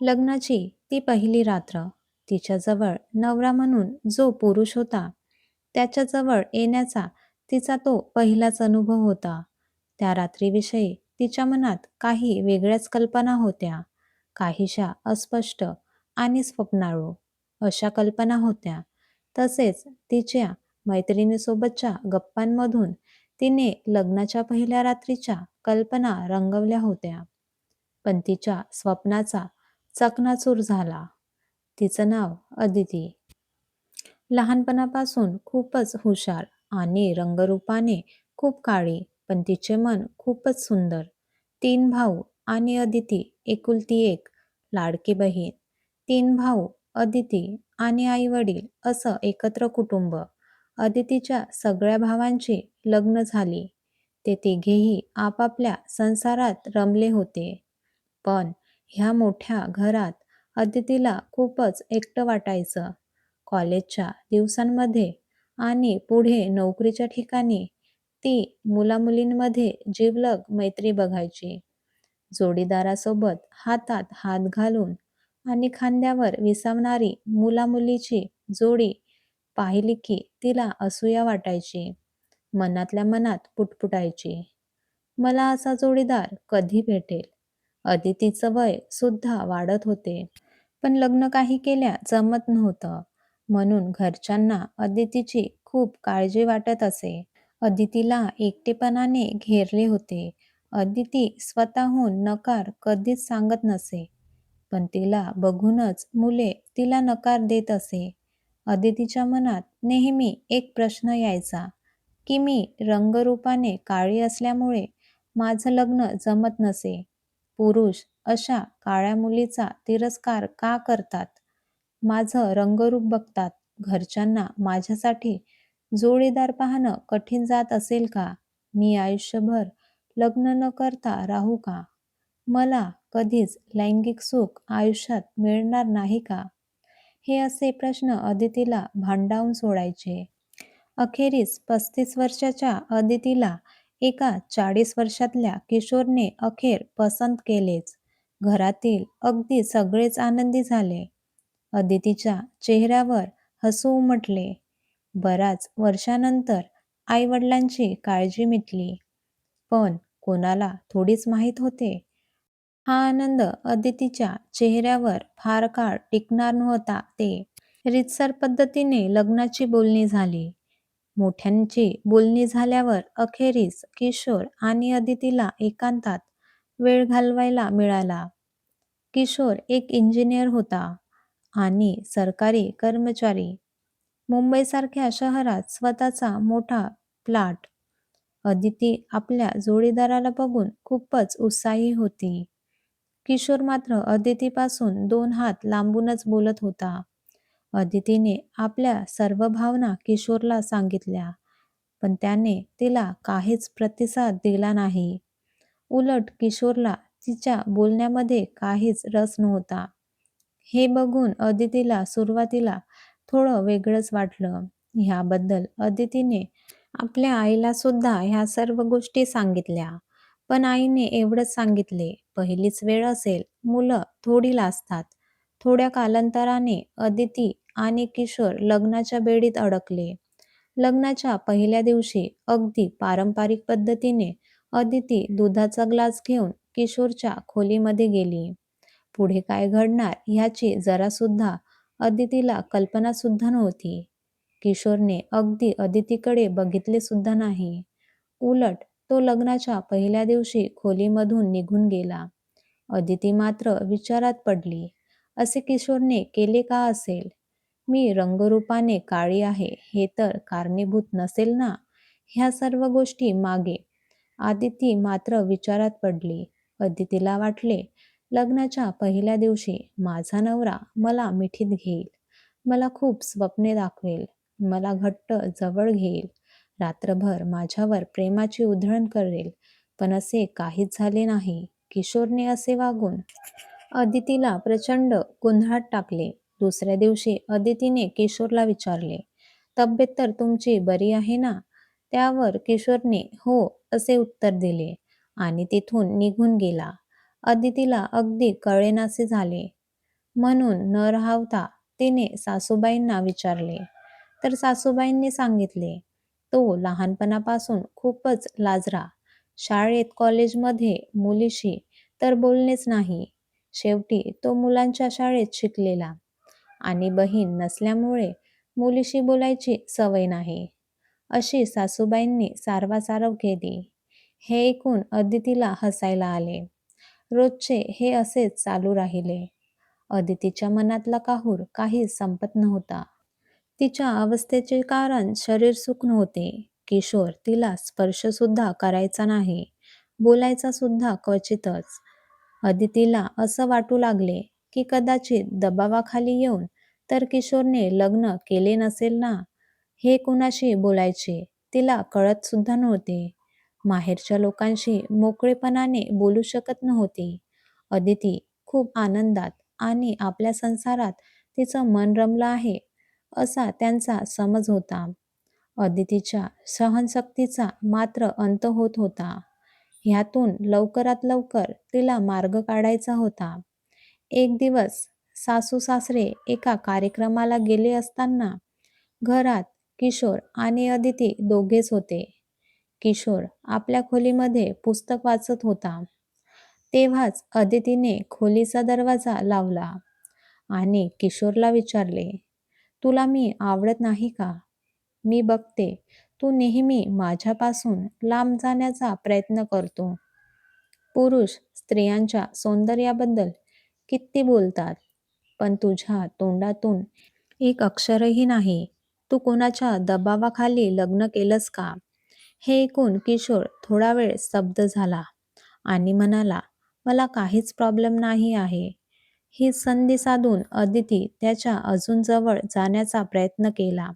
लग्नाची ती पहिली रात्र. तिच्याजवळ नवरा म्हणून जो पुरुष होता त्याच्याजवळ येण्याचा तिचा तो पहिलाच अनुभव होता. त्या रात्रीविषयी तिच्या मनात काही वेगळ्याच कल्पना होत्या. काहीशा अस्पष्ट आणि स्वप्नाळू अशा कल्पना होत्या. तसेच तिच्या मैत्रिणीसोबतच्या गप्पांमधून तिने लग्नाच्या पहिल्या रात्रीच्या कल्पना रंगवल्या होत्या. पण तिच्या स्वप्नाचा चकनाचूर झाला. तिचं नाव अदिती. लहानपणापासून खूपच हुशार आणि रंगरूपाने खूप काळी पण तिचे मन खूपच सुंदर. तीन भाऊ आणि अदिती एकुलती एक लाडकी बहीण. तीन भाऊ अदिती आणि आई वडील असं एकत्र कुटुंब. अदितीच्या सगळ्या भावांची लग्न झाली. ते तिघेही आपापल्या संसारात रमले होते. पण ह्या मोठ्या घरात अदितीला खूपच एकटं वाटायचं. कॉलेजच्या दिवसांमध्ये आणि पुढे नोकरीच्या ठिकाणी ती मुलामुलींमध्ये जिवलग मैत्री बघायची. जोडीदारासोबत हातात हात घालून आणि खांद्यावर विसावणारी मुलामुलीची जोडी पाहिली की तिला असूया वाटायची. मनातल्या मनात पुटपुटायची. मला असा जोडीदार कधी भेटेल? अदितीचं वय सुद्धा वाढत होते. पण लग्न काही केल्या जमत नव्हतं. म्हणून घरच्यांना अदितीची खूप काळजी वाटत असे. अदितीला एकटेपणाने घेरले होते. अदिती स्वतःहून नकार कधीच सांगत नसे. पण तिला बघूनच मुले तिला नकार देत असे. अदितीच्या मनात नेहमी एक प्रश्न यायचा की मी रंगरूपाने काळी असल्यामुळे माझं लग्न जमत नसे. पुरुष अशा काळ्या मुलीचा तिरस्कार का करतात? माझं रंगरूप बघतात. घरच्यांना माझ्यासाठी जोडीदार पाहणं कठीण जात असेल का? मी आयुष्यभर लग्न न करता राहू का? मला कधीच लैंगिक सुख आयुष्यात मिळणार नाही का? हे असे प्रश्न अदितीला भांडावून सोडायचे. अखेरीस पस्तीस वर्षाच्या अदितीला एका चाळीस वर्षातल्या किशोरने अखेर पसंत केलेच. घरातील अगदी सगळेच आनंदी झाले. अदितीच्या चेहऱ्यावर हसू उमटले. बराच वर्षानंतर आईवडिलांची काळजी मिटली. पण कोणाला थोडीच माहीत होते? हा आनंद अदितीच्या चेहऱ्यावर फार काळ टिकणार नव्हता ते. रितसर पद्धतीने लग्नाची बोलणी झाली. मोठ्यांची बोलणी झाल्यावर अखेरीस किशोर आणि अदितीला एकांतात वेळ घालवायला मिळाला. किशोर एक इंजिनियर होता आणि सरकारी कर्मचारी. मुंबईसारख्या शहरात स्वतःचा मोठा प्लाट. अदिती आपल्या जोडीदाराला बघून खूपच उत्साही होती. किशोर मात्र अदितीपासून दोन हात लांबूनच बोलत होता. अदितीने आपल्या सर्व भावना किशोरला सांगितल्या पण त्याने तिला काहीच प्रतिसाद दिला नाही. उलट किशोरला तिच्या बोलण्यामध्ये काहीच रस नव्हता. हे बघून अदितीला सुरुवातीला थोडं वेगळंच वाटलं. ह्याबद्दल अदितीने आपल्या आईला सुद्धा ह्या सर्व गोष्टी सांगितल्या पण आईने एवढंच सांगितले. पहिलीच वेळ असेल मुलं थोडी लाजतात. थोड्या कालांतराने अदिती आणि किशोर लग्नाच्या बेडीत अडकले. लग्नाच्या पहिल्या दिवशी अगदी पारंपरिक पद्धतीने अदिती दुधाचा ग्लास घेऊन किशोरच्या खोलीमध्ये गेली. पुढे काय घडणार ह्याची जरासुद्धा अदितीला कल्पना सुद्धा नव्हती. किशोरने अगदी अदितीकडे बघितले सुद्धा नाही. उलट तो लग्नाच्या पहिल्या दिवशी खोलीमधून निघून गेला. अदिती मात्र विचारात पडली. असे किशोरने केले का असेल? मी रंगरूपाने काळी आहे हे तर कारणीभूत नसेल ना? ह्या सर्व गोष्टी मागे. आदिती मात्र विचारात पडली. अदितीला वाटले लग्नाच्या पहिल्या दिवशी माझा नवरा मला मिठीत घेईल. मला खूप स्वप्ने दाखवेल. मला घट्ट जवळ घेईल. रात्रभर माझ्यावर प्रेमाची उधळण करेल. पण असे काहीच झाले नाही. किशोरने असे वागून अदितीला प्रचंड गोंधळात टाकले. दुसऱ्या दिवशी अदितीने किशोरला विचारले तब्येत तर तुमची बरी आहे ना? त्यावर किशोरने हो असे उत्तर दिले आणि तिथून निघून गेला. अदितीला अगदी कळेनासे झाले. म्हणून न राहता तिने सासूबाईंना विचारले. तर सासूबाईंनी सांगितले तो लहानपणापासून खूपच लाजरा. शाळेत कॉलेजमध्ये मुलीशी तर बोलणेच नाही. शेवटी तो मुलांच्या शाळेत शिकलेला आणि बहीण नसल्यामुळे मुलीशी बोलायची सवय नाही. अशी सासूबाईंनी सारवासारव केली. हे ऐकून अदितीला हसायला आले. रोजचे हे असेच चालू राहिले. अदितीच्या मनातला काहूर काही संपत नव्हता. तिच्या अवस्थेचे कारण शरीर सुख नव्हते किशोर तिला स्पर्श सुद्धा करायचा नाही. बोलायचा सुद्धा क्वचितच. अदितीला असं वाटू लागले की कदाचित दबावाखाली येऊन तर किशोरने लग्न केले नसेल ना? हे कुणाशी बोलायचे तिला कळत सुद्धा नव्हते. माहेरच्या लोकांशी मोकळेपणाने बोलू शकत नव्हती. अदिती खूप आनंदात आणि आपल्या संसारात तिचं मन रमलं आहे असा त्यांचा समज होता. अदितीच्या सहनशक्तीचा मात्र अंत होत होता. ह्यातून लवकरात लवकर तिला मार्ग काढायचा होता. एक दिवस सासू सासरे एका कार्यक्रमाला गेले असताना घरात किशोर आणि अदिती दोघेच होते. किशोर आपल्या खोलीमध्ये पुस्तक वाचत होता. तेव्हाच अदितीने खोलीचा दरवाजा लावला आणि किशोरला विचारले तुला मी आवडत नाही का? मी बघते तू नेहमी माझ्यापासून लांब जाण्याचा प्रयत्न करतो. पुरुष स्त्रियांच्या सौंदर्याबद्दल किती बोलतात पण तुझ्या तोंडातून एक अक्षरही नाही. तू कोणाच्या दबावाखाली लग्न केलंस का? हे ऐकून किशोर थोडा वेळ स्तब्ध झाला आणि म्हणाला मला काहीच प्रॉब्लेम नाही आहे. ही संधी साधून अदिती त्याच्या अजून जवळ जाण्याचा प्रयत्न केला.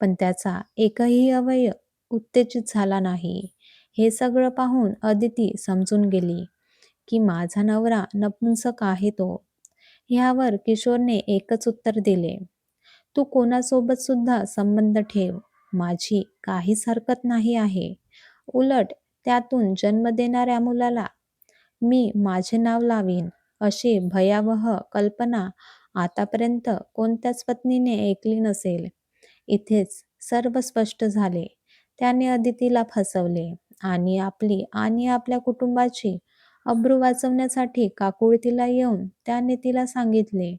पण त्याचा एकही अवयव उत्तेजित झाला नाही. हे सगळं पाहून अदिती समजून गेली की माझा नवरा नपुंसक आहे तो. ह्यावर किशोरने एकच उत्तर दिले. तू कोणासोबत सुद्धा संबंध ठेव. माझी काहीच हरकत नाही आहे. उलट त्यातून जन्म देणाऱ्या मुलाला मी माझे नाव लावीन अशी भयावह कल्पना आतापर्यंत कोणत्याच पत्नीने ऐकली नसेल. इथेच सर्व स्पष्ट झाले. त्याने अदितीला फसवले आणि आपली आणि आपल्या कुटुंबाची अब्रू वाचवण्यासाठी काकुळतीला येऊन त्याने तिला सांगितले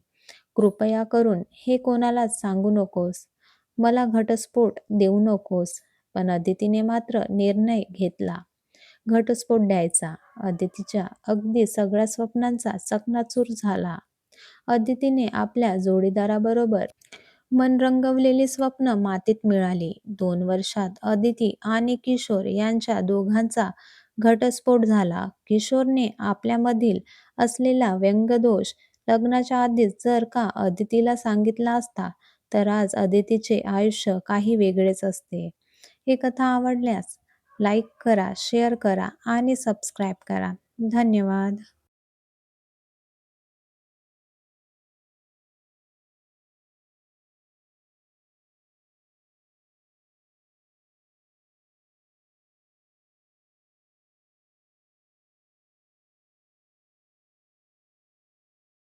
कृपया करून हे कोणालाच सांगू नकोस. मला घटस्फोट देऊ नकोस. पण अदितीने मात्र निर्णय घेतला. घटस्फोट द्यायचा. अदितीच्या अगदी सगळ्या स्वप्नांचा चकनाचूर झाला. अदितीने आपल्या जोडीदाराबरोबर मन रंगवलेली स्वप्न मातीत मिळाली. दोन वर्षात अदिती आणि किशोर यांच्या दोघांचा घटस्फोट झाला. किशोरने आपल्यामधील असलेला व्यंगदोष लग्नाच्या आधीच जर का अदितीला सांगितला असता तर आज अदितीचे आयुष्य काही वेगळेच असते. ही कथा आवडल्यास लाईक करा शेअर करा आणि सबस्क्राईब करा. धन्यवाद.